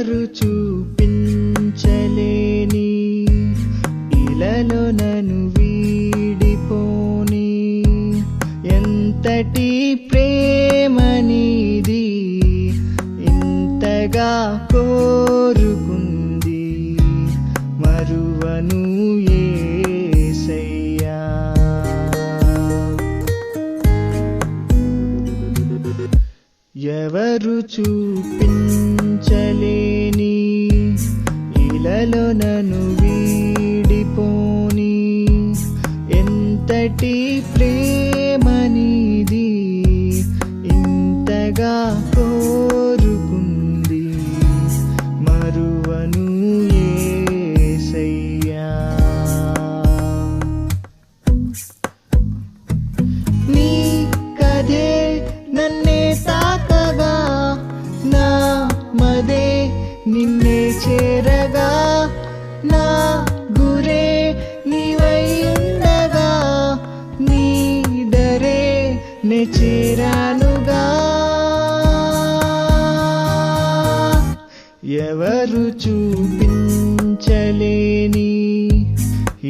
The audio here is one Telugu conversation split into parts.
ఎవరు చూపించలేని ఇలలో నను వీడిపోని. ఎంతటి ప్రేమనిది ఇంతగా కోరుకుంది. మరువను ఎవరు చూపి నీలలో నను వీడిపోని. ఎంతటి ప్రేమనిది ఇంతగా కోరుకుంది. మరువను ఏసయ్యా. నీ కథే నన్నే తాకగా నా మదే నిన్నే చేరగా నా గురే నీవై ఉండగా నీ దరే నే చేరానుగా. ఎవరు చూపించలేని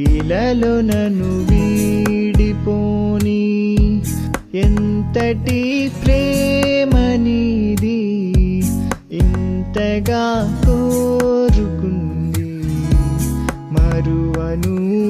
ఇలలో నన్ను వీడిపోని ఎంతటి ప్రేమనిది ఇంతగా కోరుకుంది. మరువను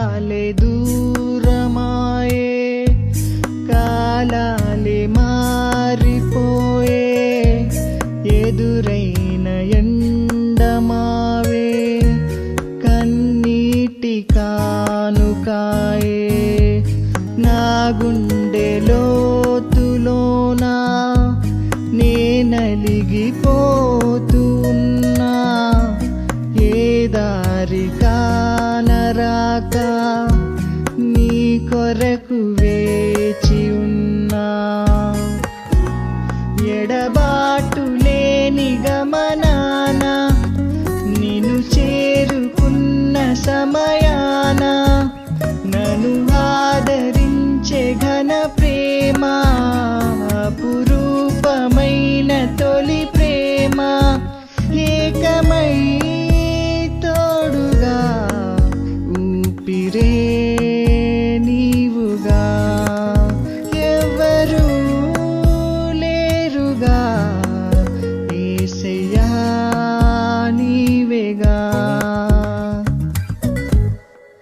తీరాలే దూరమాయే కాలాలే మారిపోయే ఎదురైన ఎండమావే కన్నీటి కానుకాయే నా గుండె లోతులోనా నే আকাশ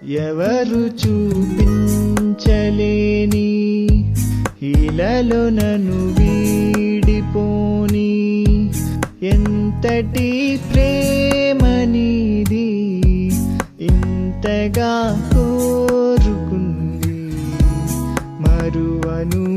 ఎవరు చూపించలేని ఇలలో నన్ను వీడిపోని. ఎంతటి ప్రేమనిది ఇంతగా కోరుకుంది. మరువను